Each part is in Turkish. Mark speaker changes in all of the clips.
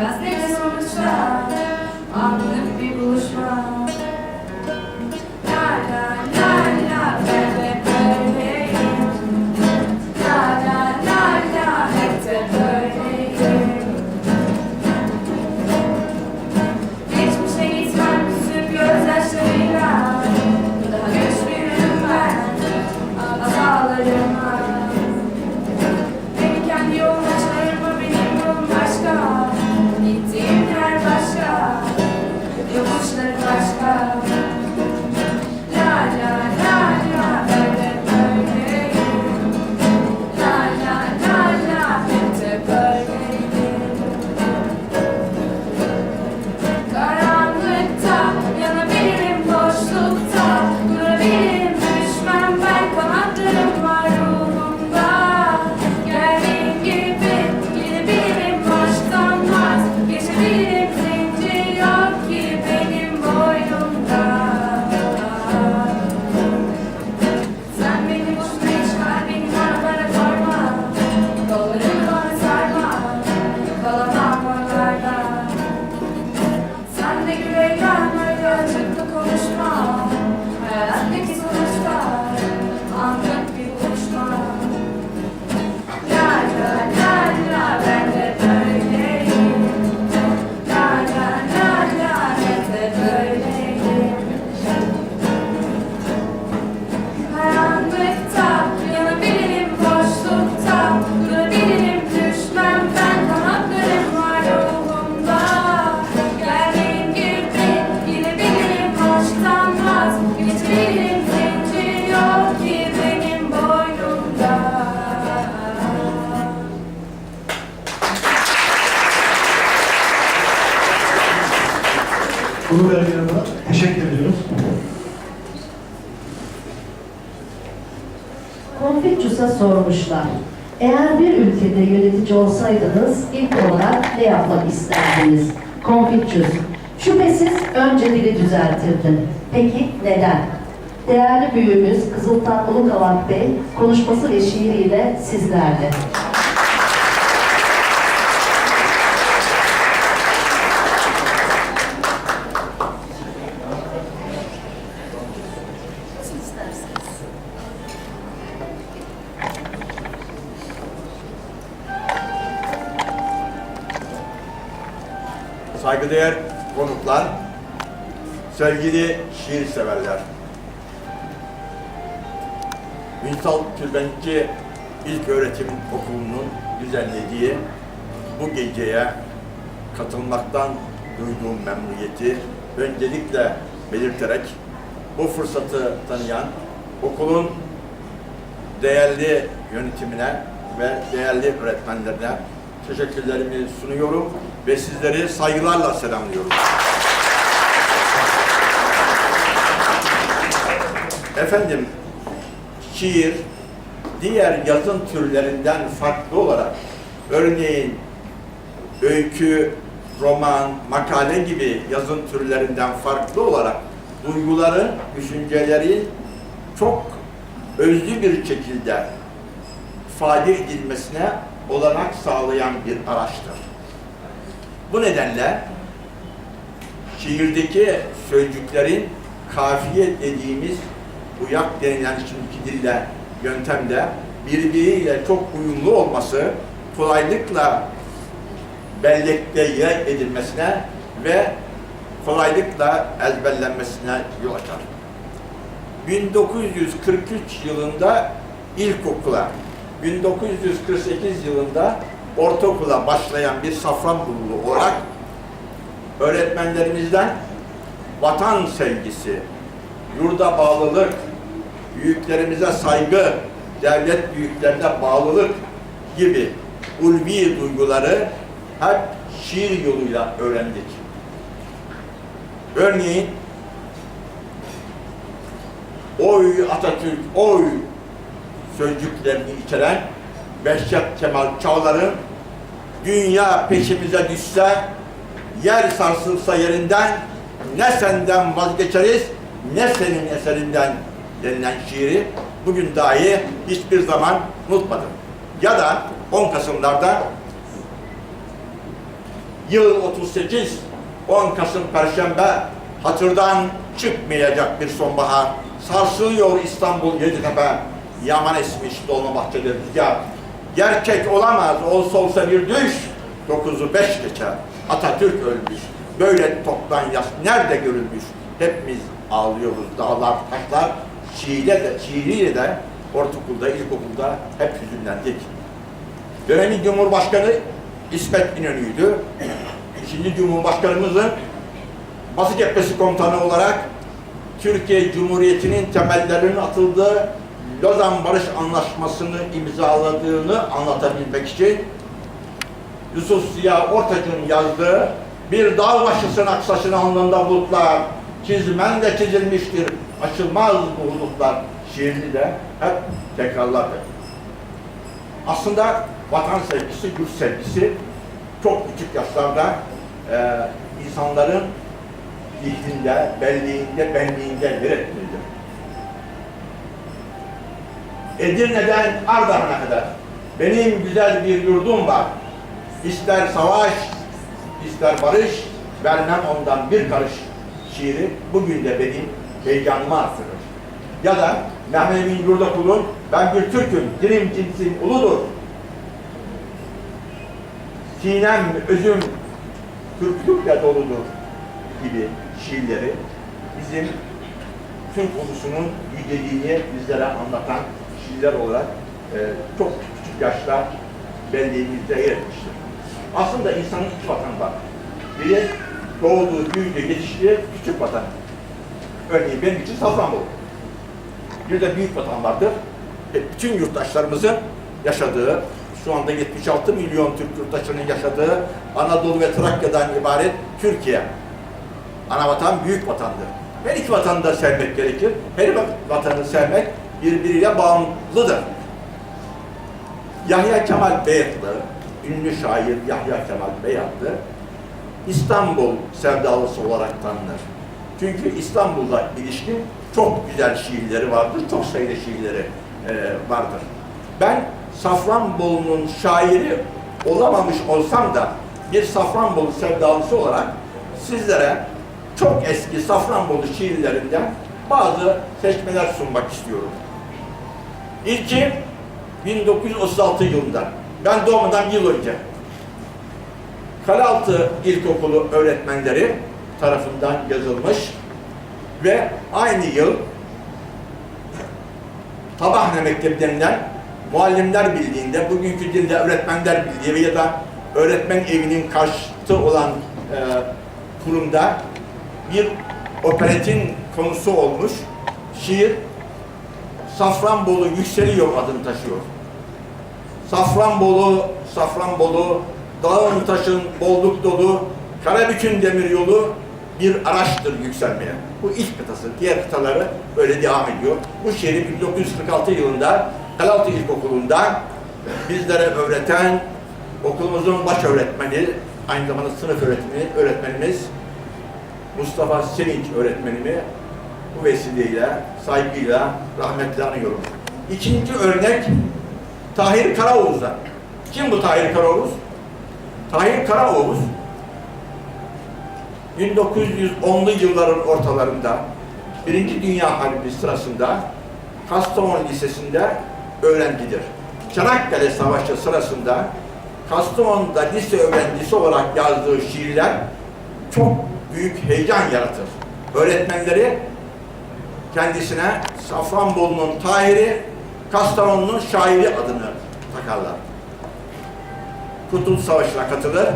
Speaker 1: As niggas on the side, I'm the people who try.
Speaker 2: Bunu verdiğine teşekkür ediyoruz.
Speaker 3: Konfüçyüs'e sormuşlar. Eğer bir ülkede yönetici olsaydınız ilk olarak ne yapmak isterdiniz? Konfüçyüs, şüphesiz önce dili düzeltirdim. Peki neden? Değerli büyüğümüz Kızıltan Ulukavak Bey konuşması ve şiiriyle sizlerle.
Speaker 4: Saygıdeğer konuklar, sevgili şiir severler. Ünsal Tülbentçi İlk Öğretim Okulu'nun düzenlediği bu geceye katılmaktan duyduğum memnuniyeti öncelikle belirterek bu fırsatı tanıyan okulun değerli yönetimine ve değerli öğretmenlerine teşekkürlerimi sunuyorum ve sizleri saygılarla selamlıyorum. Efendim, şiir diğer yazın türlerinden farklı olarak örneğin öykü, roman, makale gibi yazın türlerinden farklı olarak duyguları, düşünceleri çok özlü bir şekilde ifade edilmesine olanak sağlayan bir araçtır. Bu nedenle şiirdeki sözcüklerin kafiye dediğimiz uyak denilen şimdiki dille yöntemde birbiriyle çok uyumlu olması kolaylıkla bellekte yer edilmesine ve kolaylıkla ezberlenmesine yol açar. 1943 yılında ilkokula, 1948 yılında ortaokula başlayan bir Safranbolulu olarak öğretmenlerimizden vatan sevgisi, yurda bağlılık, büyüklerimize saygı, devlet büyüklerine bağlılık gibi ulvi duyguları hep şiir yoluyla öğrendik. Örneğin oy Atatürk, oy sözcüklerini içeren Behçet Kemal Çağlar'ın dünya peşimize düşse, yer sarsılsa yerinden ne senden vazgeçeriz ne senin eserinden denilen şiiri bugün dahi hiçbir zaman unutmadım. Ya da 10 Kasım'larda Yıl 38, 10 Kasım Perşembe, hatırdan çıkmayacak bir sonbahar. Sarsılıyor İstanbul Yeditepe, yaman esmiş Dolmabahçe'de rüzgar. Gerçek olamaz, olsa olsa bir düş, dokuzu beş geçer. Atatürk ölmüş, böyle toptan yas nerede görülmüş? Hepimiz ağlıyoruz, dağlar, taşlar. Şiirle de, şiiriyle de ortaokulda, ilkokulda hep hüzünlendik. Dönemin Cumhurbaşkanı İsmet İnönü'ydü. İkinci Cumhurbaşkanımızın Batı Cephesi Komutanı olarak Türkiye Cumhuriyeti'nin temellerinin atıldığı Lozan Barış Anlaşması'nı imzaladığını anlatabilmek için Yusuf Ziya Ortaç'ın yazdığı bir dağ başısın aksasın alnında bulutlar çizmen de çizilmiştir açılmaz bu bulutlar şiirini de hep tekrarladı. Aslında vatan sevgisi, yurt sevgisi çok küçük yaşlarda e, insanların zihninde, belleğinde, benliğinde yer etmelidir. Edirne'den Ardahan'a kadar benim güzel bir yurdum var. İster savaş, ister barış, vermem ondan bir karış şiiri bugün de benim heyecanımı artırır. Ya da Mehmet Emin Yurdakul'un ben bir Türk'üm, dilim cinsim uludur. Sinem, özüm, Türklükle doludur gibi şiirleri bizim Türk ulusunun yüceliğini bizlere anlatan şiirler olarak e, çok küçük yaşta belleğimizde yer etmiştir. Aslında insanın iki vatanı var. Biri doğduğu, büyüdüğü, yetiştiği küçük vatan. Örneğin benim için Safranbolu. Bir de büyük vatan vardır. E, bütün yurttaşlarımızın yaşadığı, şu anda 76 milyon Türk yurttaşının yaşadığı Anadolu ve Trakya'dan ibaret Türkiye. Ana vatan büyük vatandır. Her iki vatanı da sevmek gerekir. Her vatanı sevmek birbiriyle bağımlıdır. Yahya Kemal Beyatlı, ünlü şair Yahya Kemal Beyatlı, İstanbul sevdalısı olarak tanınır. Çünkü İstanbul'la ilişkin çok güzel şiirleri vardır, çok sayıda şiirleri e, vardır. Ben Safranbolu'nun şairi olamamış olsam da bir Safranbolu sevdalısı olarak sizlere çok eski Safranbolu şiirlerinden bazı seçmeler sunmak istiyorum. İlki 1936 yılında. Ben doğmadan yıl önce. Kalaltı İlkokulu öğretmenleri tarafından yazılmış ve aynı yıl Tabahne Mektebi denilen Muallimler Birliği'nde, bugünkü dilde Öğretmenler Birliği ya da öğretmen evinin karşıtı olan e, kurumda bir operetin konusu olmuş. Şiir Safranbolu yükseliyor adını taşıyor. Safranbolu, Safranbolu, dağın taşın bolluk dolu, Karabük'ün demir yolu bir araçtır yükselmeye. Bu ilk kıtası. Diğer kıtaları böyle devam ediyor. Bu şiiri 1946 yılında Kalaltı İlkokulu'nda bizlere öğreten okulumuzun baş öğretmeni, aynı zamanda sınıf öğretmeni, öğretmenimiz Mustafa Sevinç öğretmenimi bu vesileyle, saygıyla, rahmetle anıyorum. İkinci örnek Tahir Karaoğuz'dan. Kim bu Tahir Karaoğuz? Tahir Karaoğuz 1910'lu yılların ortalarında Birinci Dünya Harbi sırasında Kastamonu Lisesi'nde öğrencidir. Çanakkale Savaşı sırasında Kastamonu'da lise öğrencisi olarak yazdığı şiirler çok büyük heyecan yaratır. Öğretmenleri kendisine Safranbolu'nun Tahir'i, Kastamonu'nun şairi adını takarlar. Kurtuluş Savaşı'na katılır.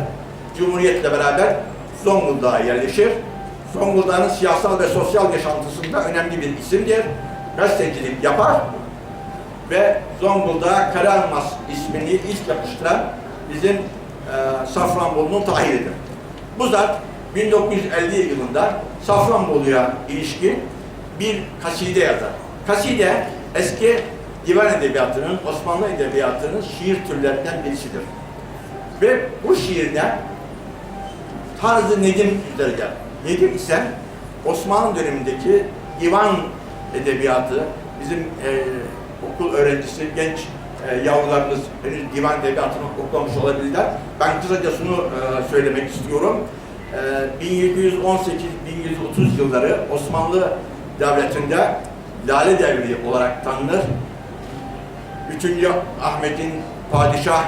Speaker 4: Cumhuriyet'le beraber Zonguldak'a yerleşir. Zonguldak'ın siyasal ve sosyal yaşantısında önemli bir isimdir. Gazetecilik yapar ve Zonguldak'a Karalmaz ismini ilk yapıştıran bizim e, Safranbolu'nun Tahir'idir. Bu zat 1950 yılında Safranbolu'ya ilişkin bir kaside yazar. Kaside eski divan edebiyatının, Osmanlı edebiyatının şiir türlerinden birisidir. Ve bu şiirde tarzı Nedim üzerinde. Nedim ise Osmanlı dönemindeki divan edebiyatı, bizim e, okul öğrencisi, genç e, yavrularımız henüz divan edebiyatını okumamış olabilirler. Ben kısaca şunu e, söylemek istiyorum. E, 1718-1130 yılları Osmanlı Devleti'nde Lale Devri olarak tanınır. 3. Ahmet'in padişah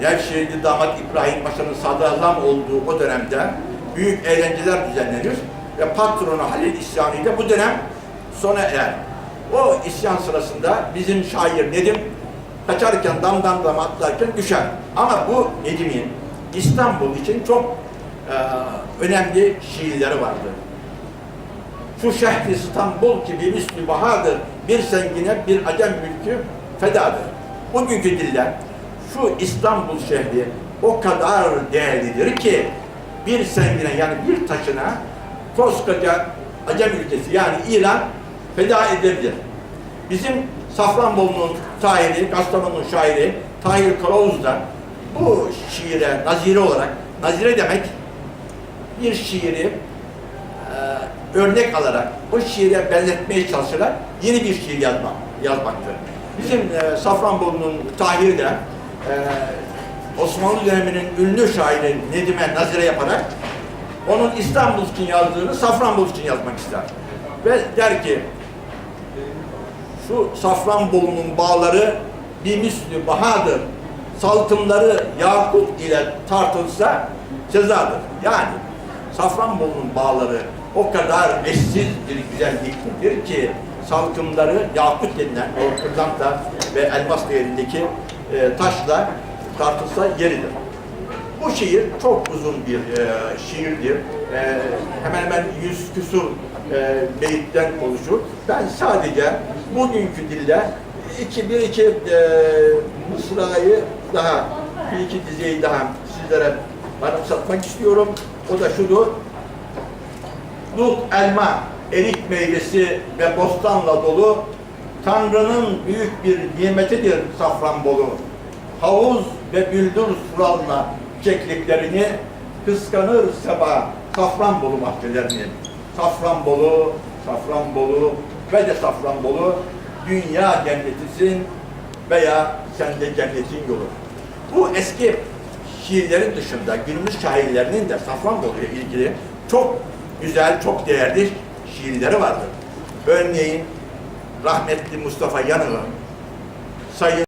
Speaker 4: Nevşehirli damat İbrahim Paşa'nın sadrazam olduğu o dönemde büyük eğlenceler düzenlenir ve patronu Halil İsyanı ile bu dönem sona erer. O isyan sırasında bizim şair Nedim kaçarken damdan dama atlarken düşer. Ama bu Nedim'in İstanbul için çok e, önemli şiirleri vardı. Şu şehri İstanbul bir üstü bahadır, bir sengine bir acem mülkü fedadır. Bugünkü diller şu İstanbul şehri o kadar değerlidir ki bir sengine yani bir taşına koskoca acem ülkesi yani İran feda edebilir. Bizim Safranbolu'nun şairi, Kastamonu'nun şairi Tahir Kılavuz da bu şiire nazire olarak, nazire demek bir şiiri örnek alarak o şiire benzetmeye çalışarak yeni bir şiir yazmak, yazmaktır. Bizim e, Safranbolu'nun Tahir de e, Osmanlı döneminin ünlü şairi Nedim'e nazire yaparak onun İstanbul için yazdığını Safranbolu için yazmak ister. Ve der ki şu Safranbolu'nun bağları bir mislü bahadır. Saltımları yakut ile tartılsa cezadır. Yani Safranbolu'nun bağları o kadar eşsiz bir güzelliktedir ki salkımları yakut denilen o kırlanta ve elmas değerindeki e, taşla tartılsa yeridir. Bu şiir çok uzun bir e, şiirdir. E, hemen hemen yüz küsur e, beyitten oluşur. Ben sadece bugünkü dille iki, bir iki e, mısrayı daha, bir iki dizeyi daha sizlere anımsatmak istiyorum. O da şudur. Dut, elma, erik meyvesi ve bostanla dolu Tanrı'nın büyük bir nimetidir Safranbolu. Havuz ve bülbül suralına çekliklerini kıskanır seba Safranbolu bahçelerini. Safranbolu, Safranbolu ve de Safranbolu dünya cennetisin veya sende cennetin yolu. Bu eski şiirlerin dışında günümüz şairlerinin de Safranbolu ile ilgili çok güzel, çok değerli şiirleri vardır. Örneğin rahmetli Mustafa Yanık'ın Sayın